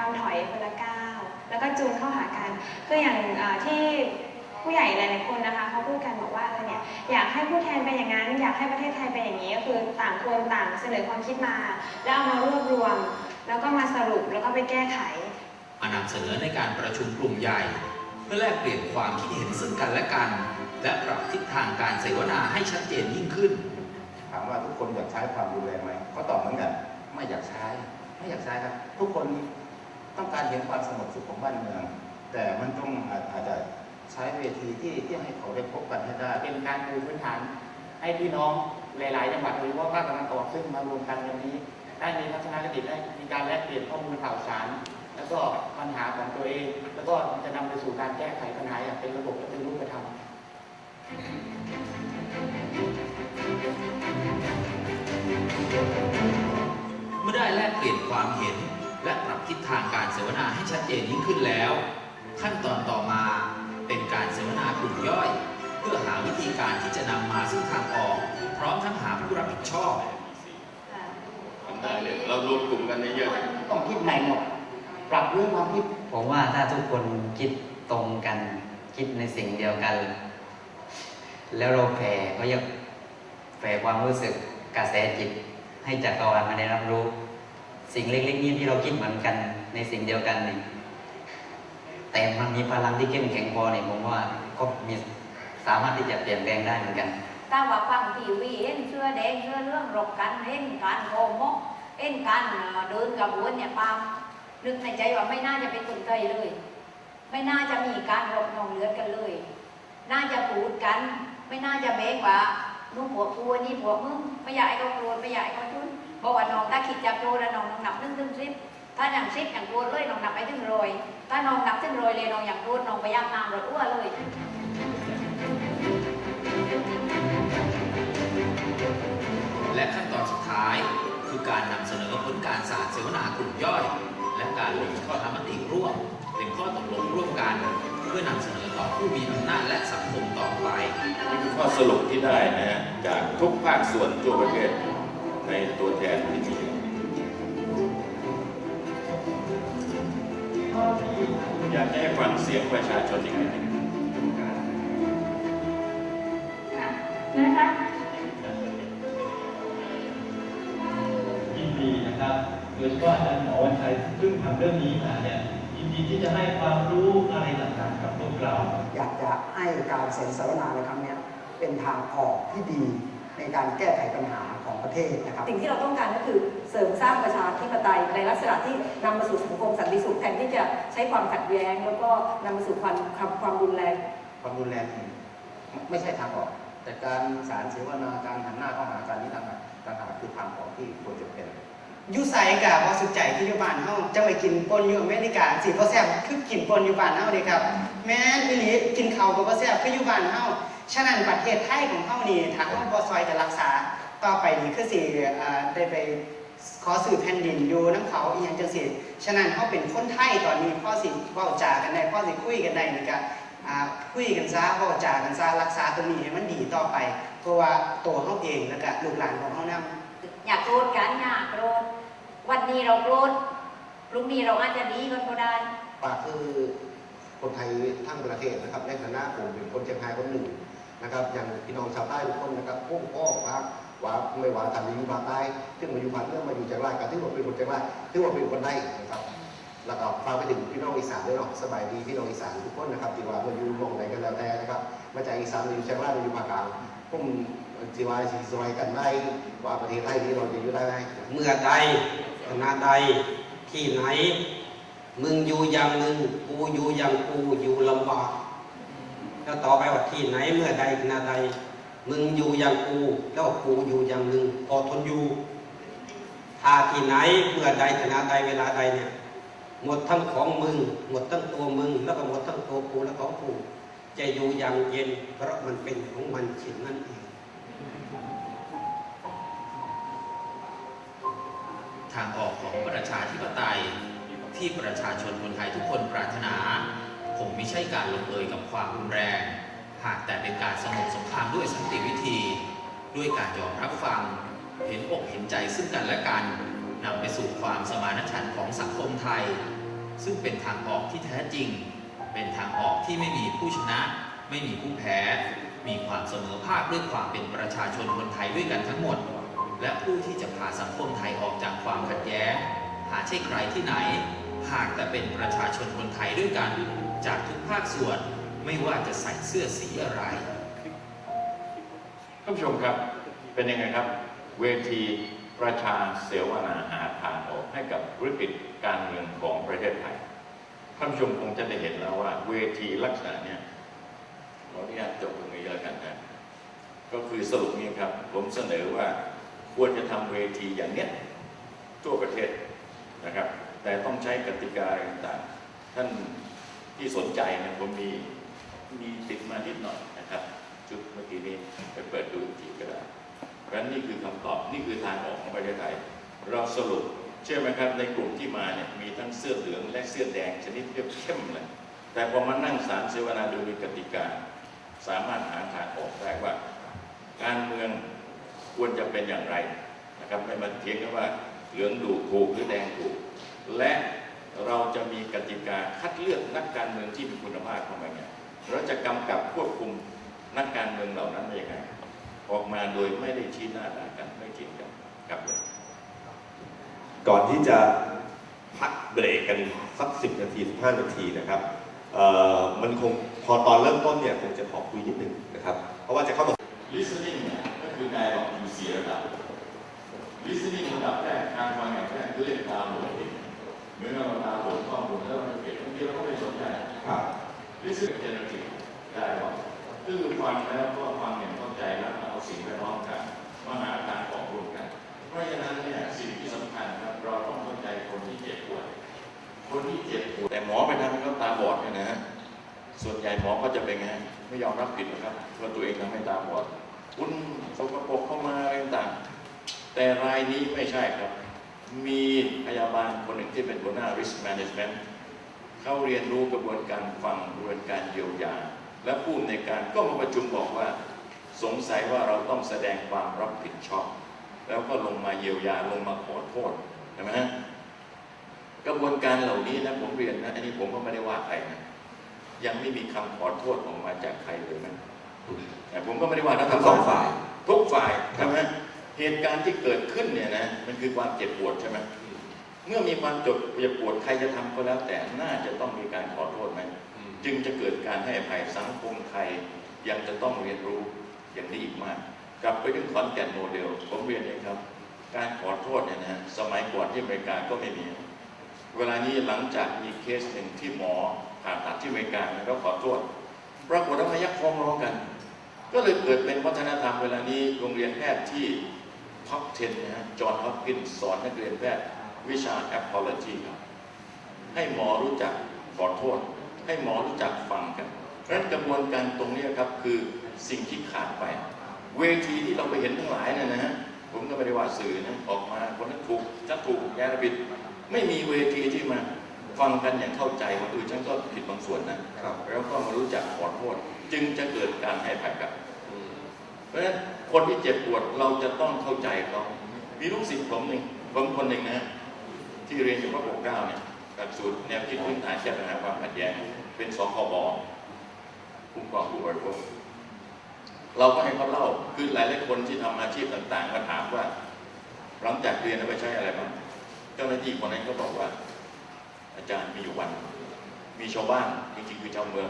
ยอมถอยคนละก้าวแล้วก็จูนเข้าหากันคืออย่างอ่าที่ผู้ใหญ่หลายๆคนนะคะเขาพูดกันบอกว่าเออเนี่ยอยากให้ผู้แทนเป็นอย่างนั้น อยากให้ประเทศไทยเป็นอย่างนี้ก็คือต่างคนต่างเสนอความคิดมา แล้วเอามารวบรวม แล้วก็มาสรุปแล้วก็ไปแก้ไขมานำเสนอในการประชุมกลุ่มใหญ่ เพื่อแลกเปลี่ยนความคิดเห็นซึ่งกันและกัน และปรับทิศทางการเสวนาให้ชัดเจนยิ่งขึ้น ถามว่าทุกคนอยากใช้ความรุนแรงไหมก็ตอบเหมือนกันไม่อยากใช้ไม่อยากใช้ครับ ทุกคน ต้องการเห็นความสงบสุขของบ้านเมือง แต่มันต้องอาจอาจจะใช้เวทีที่ที่ให้เขาได้พบกันให้ได้ เป็นการปูพื้นฐานให้พี่น้องหลาย ๆ จังหวัดโดยเฉพาะภาคตะวันออกซึ่งมารวมกันวันนี้ ได้มีทัศนคติได้มีการแลกเปลี่ยนข้อมูลข่าวสาร แล้วก็ปัญหาของตัวเอง แล้วก็จะนำไปสู่การแก้ไขปัญหาอย่างเป็นระบบและเป็นรูปธรรมเมื่อได้แลกเปลี่ยนความเห็น และปรับทิศทางการเสวนาให้ชัดเจนยิ่งขึ้นแล้ว ขั้นตอนต่อมาเป็นการเสวนากลุ่มย่อย เพื่อหาวิธีการที่จะนำมาซึ่งทางออก พร้อมทั้งหาผู้รับผิดชอบทำได้เลยเรารวมกลุ่มกันเยอะๆต้องคิดใหม่หมดปรับเรื่องความคิดผมว่าถ้าทุกคนคิดตรงกันคิดในสิ่งเดียวกัน แล้วเราแผ่ก็ยกแผ่ความรู้สึกกระแสจิต ให้จักรวาลมาได้รับรู้ สิ่งเล็กๆนี้ที่เราคิดเหมือนกันในสิ่งเดียวกันนี่แต่มันมีพลังที่เข้มแข็งพอเนี่ยผมว่าก็มีสามารถที่จะเปลี่ยนแปลงได้เหมือนกันถ้าว่าฟังทีวีเห็นเสื้อแดงเสื้อเรื่องรบกันเห็นการโกมกเห็นการเดินกระบวนเนี่ยปามนึกในใจว่าไม่น่าจะเป็นคนไทยเลย ไม่น่าจะมีการรบนองเลือดกันเลย น่าจะพูดกัน ไม่น่าจะแบงว่านู่นผัวกูอันนี่ผัวมึงไม่อยากให้เขาโกรธไม่อยากให้เขาชุน บอกว่าน้องถ้าคิดจะโกรธแล้วน้องต้องนับหนึ่งถึงสิบถ้าอย่างสิบอย่างโกรธเลยน้องนับไปถึงร้อยถ้าน้องนับถึงร้อยเลยน้องอย่างโกรธน้องไปย่างน้ำรถอ้วเลยและขั้นตอนสุดท้ายคือการนำเสนอผลการสารเสวนากลุ่มย่อย และการลงข้อทำมติร่วมเป็นข้อตกลงร่วมกัน เพื่อนำเสนอต่อผู้มีอำนาจและสังคมต่อไปนี่คือข้อสรุปที่ได้นะฮะจากทุกภาคส่วนทั่วประเทศ ในตัวแทนที่มีอยากให้ฟังเสียงประชาชนอีกนิดหนึ่งนะคะยินดีนะครับโดยเฉพาะอาจารย์หมอวันชัยซึ่งทำเรื่องนี้มาเนี่ยยินดีที่จะให้ความรู้อะไรต่างๆกับพวกเรา อยากจะให้การเซ็นสัญญาในครั้งเนี้ยเป็นทางออกที่ดีในการแก้ไขปัญหาของ ประเทศนะครับ สิ่งที่เราต้องการก็คือเสริมสร้างประชาธิปไตยในลักษณะที่นำมาสู่สังคมสันติสุขแทนที่จะใช้ความขัดแย้ง แล้วก็นำมาสู่ความความความรุนแรง ความรุนแรงไม่ใช่ทางออก แต่การสารเสวนาการหันหน้าเข้าหาการนี้ต่างหากต่างหากคือทางออกที่ควรจะเป็นยุไสกับพอสุดใจที่อยู่บ้านเฮาจะไปกินปนอยู่อเมริกาสิบ่แซ่บคือกินปนอยู่บ้านเฮานี่ครับ แม่นอีหลีกินข้าวก็บ่แซ่บคืออยู่บ้านเฮาฉะนั้นประเทศไทยของเฮานี่ถ้าเฮาบ่ซอยกันรักษา ต่อไปนี่คือสิเอ่อได้ไปขอสื่อแผ่นดินอยู่น้ำเขาอีหยังจังซี่ฉะนั้นเฮาเป็นคนไทยตอนนี้พ่อสิเว้าจากันได้พ่อสิคุยกันได้นี่ก็อ่าคุยกันซะเว้าจากันซะรักษาตรงนี้ให้มันดีต่อไป เพราะว่าตัวเฮาเองแล้วก็ลูกหลานของเฮานำอย่าโกรธกันอย่าโกรธวันนี้เราโกรธพรุ่งนี้เราอาจจะดีกันก็ได้ปากคือคนไทยทั้งประเทศนะครับในฐานะผมเป็นคนเชียงรายคนหนึ่งนะครับอย่างพี่น้องชาวใต้ทุกคนนะครับพวกพ่อว่า ว่าไม่ว่าทำอยู่ภาคใต้ซึ่งมาอยู่ภาคเหนือมาอยู่เชียงรายกันที่ว่าเป็นคนเชียงรายที่ว่าเป็นคนไทยนะครับแล้วก็ฟังไปถึงพี่น้องอีสานด้วยเนาะสบายดีพี่น้องอีสานทุกคนนะครับที่ว่ามาอยู่มองไหนกันแล้วแต่นะครับมาจากอีสานมาอยู่เชียงรายมาอยู่ภาคกลางผมจีวายสีสวยกันได้ว่าประเทศไทยนี้เราจะอยู่ได้ไหมเมื่อใดขณะใดที่ไหน มึงอยู่อย่างมึงกูอยู่อย่างกูอยู่ลำบากแล้วต่อไปว่าที่ไหนเมื่อใดขณะใด มึงอยู่อย่างกูแล้วกูอยู่อย่างมึงพอทนอยู่ถ้าที่ไหนเมื่อใดขณะใดเวลาใดเนี่ย หมดทั้งของมึง หมดทั้งตัวมึง แล้วก็หมดทั้งตัวกูและของกูจะอยู่อย่างเย็น เพราะมันเป็นของมันเช่นนั้นเองทางออกของประชาธิปไตยที่ประชาชนคนไทยทุกคนปรารถนา คงไม่ใช่การลงเอยกับความรุนแรง หากแต่เป็นการสงบสงครามด้วยสันติวิธี ด้วยการยอมรับฟัง เห็นอกเห็นใจซึ่งกันและกันนำไปสู่ความสมานฉันท์ของสังคมไทย ซึ่งเป็นทางออกที่แท้จริง เป็นทางออกที่ไม่มีผู้ชนะ ไม่มีผู้แพ้ มีความเสมอภาคด้วยความเป็นประชาชนคนไทยด้วยกันทั้งหมด และผู้ที่จะพาสังคมไทยออกจากความขัดแย้ง หาใช่ใครที่ไหน หากแต่เป็นประชาชนคนไทยด้วยกัน จากทุกภาคส่วน ไม่ว่าจะใส่เสื้อสีอะไรท่านผู้ชมครับเป็นยังไงครับ เวทีประชาเสวนาหาทางออกให้กับวิกฤตการเมืองของประเทศไทยท่านผู้ชมคงจะได้เห็นแล้วว่า เวทีลักษณะเนี้ยขออนุญาตจบตรงนี้แล้วกันนะก็คือสรุปนี้ครับ ผมเสนอว่าควรจะทำเวทีอย่างเนี้ยทั่วประเทศนะครับ แต่ต้องใช้กติกาอะไรต่างๆท่านที่สนใจนะผมมี มีติดมานิดหน่อยนะครับชุดเมื่อกี้นี้ไปเปิดดูอีกทีก็ได้เพราะฉะนั้นนี่คือคำตอบนี่คือทางออกของประเทศไทย เราสรุปเชื่อไหมครับในกลุ่มที่มาเนี่ยมีทั้งเสื้อเหลืองและเสื้อแดงชนิดเข้มเลยแต่พอมานั่งสารเสวนาดยมีกติกา สามารถหาทางออกได้ว่า การเมืองควรจะเป็นอย่างไรนะครับไม่มาเถียงกันว่าเหลืองดูถูกหรือแดงถูก และเราจะมีกติกาคัดเลือกนักการเมืองที่มีคุณภาพเข้ามาไง เราจะกำกับควบคุมนักการเมืองเหล่านั้นได้ยังไงออกมาโดยไม่ได้ชี้หน้าด่ากันไม่เถียงกันครับเลยก่อนที่จะพักเบรกกันสัก 10 นาที 15 นาทีนะครับเอ่อมันคงพอตอนเริ่มต้นเนี่ยคงจะขอคุยนิดหนึ่งนะครับ เพราะว่าจะเข้ามา listening เนี่ยก็คือการบอกอยู่เสียระดับ listening ระดับแรกการฟังอย่างแรกคือเรียกตามโหลดเหมือนเราตามโหลดข้อมูลแล้วเราเก็บบางทีเราก็ไม่สนใจครับ listening generative ได้บอกคือฟังแล้วก็ฟังอย่างเข้าใจแล้วมาเอาสิ่งแวดล้อมกันมาหาทางออกร่วมกัน เพราะฉะนั้นเนี่ยสิ่งที่สำคัญครับเราต้องเข้าใจคนที่เจ็บปวดคนที่เจ็บปวดแต่หมอไปทำให้เขาตาบอดเนี่ยนะฮะส่วนใหญ่หมอก็จะเป็นไงไม่ยอมรับผิดหรอกครับว่าตัวเองทำให้ตาบอดคุณสกปรกเข้ามาอะไรต่างแต่รายนี้ไม่ใช่ครับ มีพยาบาลคนหนึ่งที่เป็นหัวหน้า risk management เขาเรียนรู้กระบวนการฟังกระบวนการเยียวยา และผู้ในวยการก็มาประชุมบอกว่า สงสัยว่าเราต้องแสดงความรับผิดชอบ แล้วก็ลงมาเยียวยาลงมาขอโทษใช่ไหมฮะกระบวนการเหล่านี้นะผมเรียนนะอันนี้ผมก็ไม่ได้ว่าใครนะยังไม่มีคำขอโทษออกมาจากใครเลยนะแต่ผมก็ไม่ได้ว่ารัฐบลทั้งสองฝ่าย ทุกฝ่ายใช่ไหมเหตุการณ์ที่เกิดขึ้นเนี่ยนะมันคือความเจ็บปวดใช่ไหมเมื่อมีความเจ็บเจ็บปวดใครจะทำก็แล้ว แต่น่าจะต้องมีการขอโทษไหมจึงจะเกิดการให้อภัยสังคมไทยยังจะต้องเรียนรู้อย่างนี้อีกมาก กลับไปถึงขอนแก่นโมเดลผมเรียนเองครับ การขอโทษเนี่ยนะสมัยก่อนที่อเมริกาก็ไม่มี เวลานี้หลังจากมีเคสหนึ่งที่หมอผ่าตัดที่อเมริกาแล้วก็ขอโทษปรากฏว่ามายักฟ้องร้องกัน ก็เลยเกิดเป็นวัฒนธรรมเวลานี้โรงเรียนแพทย์ที่ท็อป10นะฮะจอห์นฮอปกินสอนนักเรียนแพทย์ วิชา apology ครับให้หมอรู้จักขอโทษ ให้หมอรู้จักฟังกันเพราะฉะนั้นกระบวนการตรงนี้ครับคือสิ่งที่ขาดไป เวทีที่เราไปเห็นทั้งหลายเนี่ยนะฮะผมก็ไม่ได้ว่าสื่อนะออกมาคนนั้นถูกจะถูกแยาบิด ไม่มีเวทีที่มาฟังกันอย่างเข้าใจว่าเออฉันก็ผิดบางส่วนนะครับแล้วก็มารู้จักขอโทษ จึงจะเกิดการให้อภัยกันเพราะฉะนั้นคนที่เจ็บปวดเราจะต้องเข้าใจเขามีลูกศิษย์ผมหนึ่งผมคนหนึ่งนะ ที่เรียนอยู่พระปกเก้าเนี่ยหลักสูตรแนวคิดพื้นฐานแก้ปัญหาความขัดแย้งเป็นสคบคุ้มครองผู้บริโภคเราก็ให้เขาเล่าคือหลายหลายๆคนที่ทำอาชีพต่างๆมาถามว่า หลังจากเรียนแล้วไปใช้อะไรบ้างเจ้าหน้าที่คนนั้นก็บอกว่า อาจารย์มีอยู่วัน มีชาวบ้านจริงๆคือชาวเมือง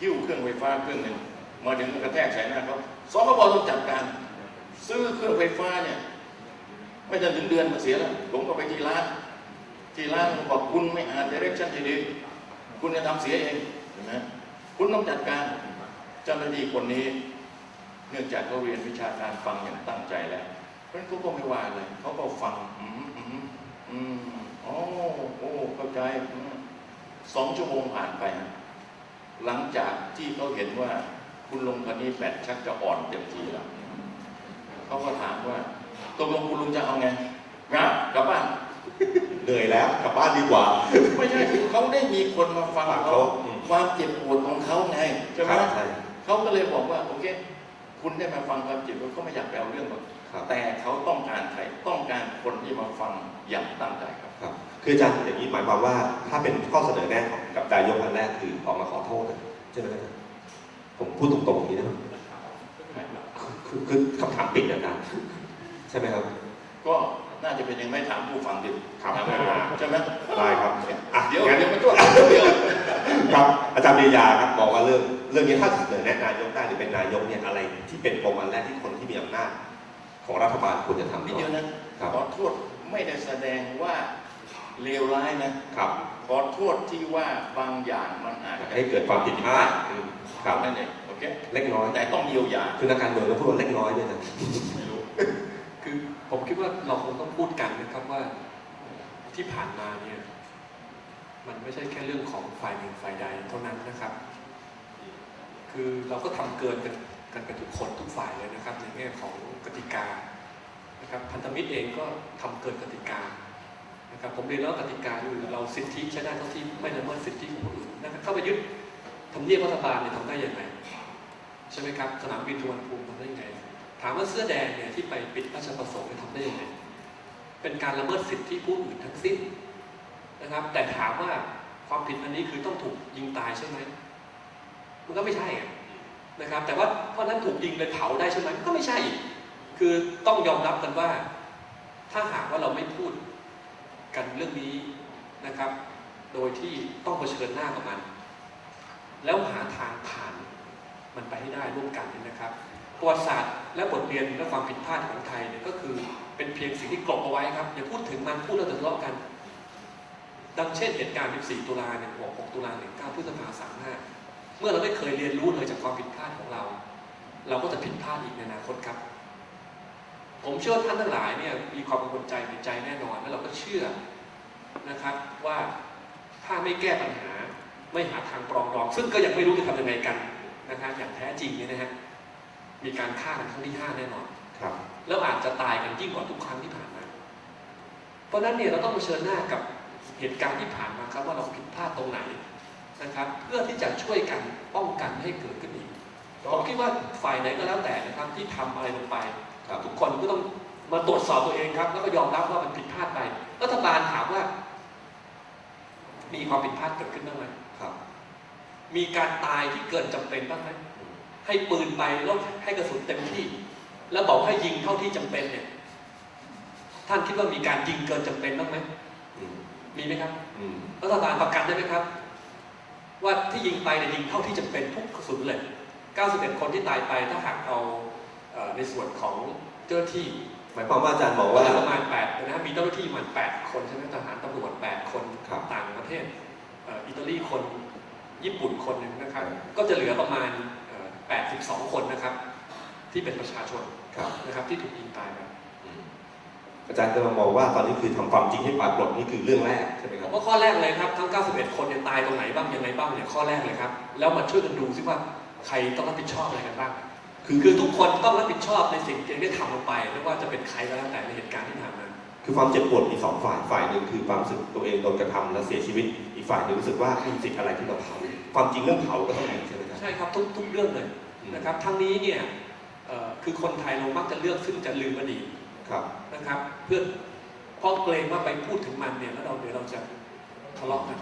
หิ้วเครื่องไฟฟ้าเครื่องหนึ่งมาถึงกระแทกใส่หน้าเขาสคบต้องจัดการ ซื้อเครื่องไฟฟ้าเนี่ย ไม่ทันถึงเดือนมันเสียแล้วผมก็ไปที่ร้าน ที่ร้านบอกคุณไม่อ่าน direction ที่ดีคุณจะทำเสียเองเห็นไหมคุณต้องจัดการเจ้าหน้าที่คนนี้ เนื่องจากเขาเรียนวิชาการฟังอย่างตั้งใจแล้วเพราะฉะนั้นเขาก็ไม่ว่าเลยเขาก็ฟังอืมอืมอืมอ๋อโอ้เข้าใจอืมสองชั่วโมงผ่านไป หลังจากที่เขาเห็นว่าคุณลุงคนนี้แบตชักจะอ่อนเต็มทีแล้วเขาก็ถามว่าตกลงคุณลุงจะเอาไงกลับกลับบ้าน เหนื่อยแล้วกลับบ้านดีกว่า ไม่ใช่คือเขาได้มีคนมาฟังฟังเขาเขาอืมความเจ็บปวดของเขาไงใช่ไหมครับใช่เขาก็เลยบอกว่าโอเค คุณได้มาฟังความเจ็บปวดเขาไม่อยากไปเอาเรื่องหรอกครับแต่เขาต้องการใครต้องการคนที่มาฟังอย่างตั้งใจครับครับ คืออาจารย์อย่างนี้หมายความว่า ถ้าเป็นข้อเสนอแนะของกับนายกอันแรกคือออกมาขอโทษใช่ไหมครับผมพูดตรงๆอย่างนี้นะคือคือคำถามปิดอาจารย์ใช่ไหมครับ ก็ น่าจะเป็นยังไม่ถามผู้ฟังดิครับถามผู้ฟังใช่ไหมได้ครับอะเดี๋ยวงั้นเดี๋ยวมันก็เดี๋ยวครับอาจารย์ปริยาครับบอกว่าเรื่องเรื่องนี้ถ้าเสนอแนะนายกได้หรือเป็นนายกเนี่ยอะไรที่เป็นปมอันแรกที่คนที่มีอำนาจของรัฐบาลควรจะทำนิดก่อเดียวนนะครับขอโทษไม่ได้แสดงว่าเลวร้ายนะครับขอโทษที่ว่าบางอย่างมันอาจจะให้เกิดความผิดพลาดครับนั่นเองโอเคเล็กน้อยแต่ต้องเยียวยาคือนักการเมืองก็พูดว่าเล็กน้อยด้วยนะไม่รู้คือ ผมคิดว่าเราคงต้องพูดกันนะครับว่าที่ผ่านมาเนี่ยมันไม่ใช่แค่เรื่องของฝ่ายหนึ่งฝ่ายใดเท่านั้นนะครับ คือเราก็ทำเกินกันกันไปทุกคนทุกฝ่ายเลยนะครับ ในแง่ของกติกานะครับพันธมิตรเองก็ทำเกินกติกานะครับผมเรียนแล้วกติกาคือเราสิทธิใช้ได้เท่าที่ไม่ละเมิดสิทธิของคนอื่นนะครับเข้าไปยึดทำเนียบรัฐบาลเนี่ยทำได้ยังไงใช่ไหมครับสนามบินสุวรรณภูมิทำได้ยังไง ถามว่าเสื้อแดงเนี่ยที่ไปปิดราชประสงค์ทำได้ยังไงเป็นการละเมิดสิทธิผู้อื่นทั้งสิ้นนะครับ แต่ถามว่าความผิดอันนี้คือต้องถูกยิงตายใช่ไหมมันก็ไม่ใช่นะครับ แต่ว่าเพราะนั้นถูกยิงเลยเผาได้ใช่ไหมก็ไม่ใช่อีกคือต้องยอมรับกันว่า ถ้าหากว่าเราไม่พูดกันเรื่องนี้นะครับ โดยที่ต้องเผชิญหน้ากับมัน แล้วหาทางผ่านมันไปให้ได้ร่วมกันนะครับประวัติศาสตร์ และบทเรียนและความผิดพลาดของไทยเนี่ยก็คือเป็นเพียงสิ่งที่กลบเอาไว้ครับอย่าพูดถึงมันพูดแล้วจะทะเลาะกัน ดังเช่นเหตุการณ์ 14 ตุลาเนี่ย6ตุลา19พฤษภา35 เมื่อเราไม่เคยเรียนรู้เลยจากความผิดพลาดของเรา เราก็จะผิดพลาดอีกในอนาคตครับ ผมเชื่อว่าท่านทั้งหลายเนี่ยมีความกังวลใจในใจแน่นอนและเราก็เชื่อนะครับว่าถ้าไม่แก้ปัญหาไม่หาทางปรองดอง ซึ่งก็ยังไม่รู้จะทำยังไงกันนะฮะอย่างแท้จริงเนี่ยนะฮะ มีการฆ่ากันครั้งที่ห้าแน่นอนครับแล้วอาจจะตายกันยิ่งกว่าทุกครั้งที่ผ่านมา เพราะฉะนั้นเนี่ยเราต้องเผชิญหน้ากับเหตุการณ์ที่ผ่านมาครับว่าเราผิดพลาดตรงไหนนะครับ เพื่อที่จะช่วยกันป้องกันไม่ให้เกิดขึ้นอีกผมคิดว่าฝ่ายไหนก็แล้วแต่นะครับที่ทำอะไรลงไปครับทุกคนก็ต้องมาตรวจสอบตัวเองครับ แล้วก็ยอมรับว่ามันผิดพลาดไปรัฐบาลถามว่า มีความผิดพลาดเกิดขึ้นบ้างไหมครับ มีการตายที่เกินจำเป็นบ้างไหม ให้ปืนไปแล้วให้กระสุนเต็มที่ แล้วบอกให้ยิงเท่าที่จำเป็นเนี่ย ท่านคิดว่ามีการยิงเกินจำเป็นบ้างไหมอืมมีไหมครับอืมรัฐบาลประกันได้ไหมครับ ว่าที่ยิงไปเนี่ยยิงเท่าที่จำเป็นทุกกระสุนเลย 91 คนที่ตายไปถ้าหากเอาเอ่อในส่วนของเจ้าหน้าที่หมายความว่าอาจารย์บอกก็ว่าจะประมาณ8นะฮะมีเจ้าหน้าที่ประมาณ8คนใช่ไหมทหารตำรวจ 8 คนครับต่างประเทศเอ่ออิตาลีคน ญี่ปุ่นคนหนึ่งนะครับ ก็จะเหลือประมาณเอ่อ 82 คนนะครับ ที่เป็นประชาชนครับ นะครับ ที่ถูกยิงตายไปอืมอาจารย์กำลังมองว่าตอนนี้คือทำความจริงให้ปรากฏนี่คือเรื่องแรกใช่ไหมคผรับมว่าข้อแรกเลยครับทั้ง 91 คนเนี่ยตายตรงไหนบ้างยังไงบ้างเนี่ยข้อแรกเลยครับ แล้วมาช่วยกันดูซิว่าใครต้องรับผิดชอบอะไรกันบ้าง คือคือทุกคนต้องรับผิดชอบในสิ่งที่ได้ทำลงไปไม่ว่าจะเป็นใครก็แล้วแต่ในเหตุการณ์ที่ผ่านมาคือความเจ็บปวดมีสองฝ่ายฝ่ายหนึ่งคือความรู้สึกตัวเองโดนกระทำและเสียชีวิต อีกฝ่ายหนึ่งรู้สึกว่ามีสิทธิ์อะไรที่เราทำความจริงเรื่องเผาก็ต้องมีใช่ไหมครับใช่ครับทุกทุกเรื่องเลยอืม นะครับทั้งนี้เนี่ยเอ่อคือคนไทยเรามักจะเลือกซึ่งจะลืมอดีตครับนะครับ เพื่อเพราะเกรงว่าไปพูดถึงมันเนี่ยแล้วเราเดี๋ยวเราจะทะเลาะกัน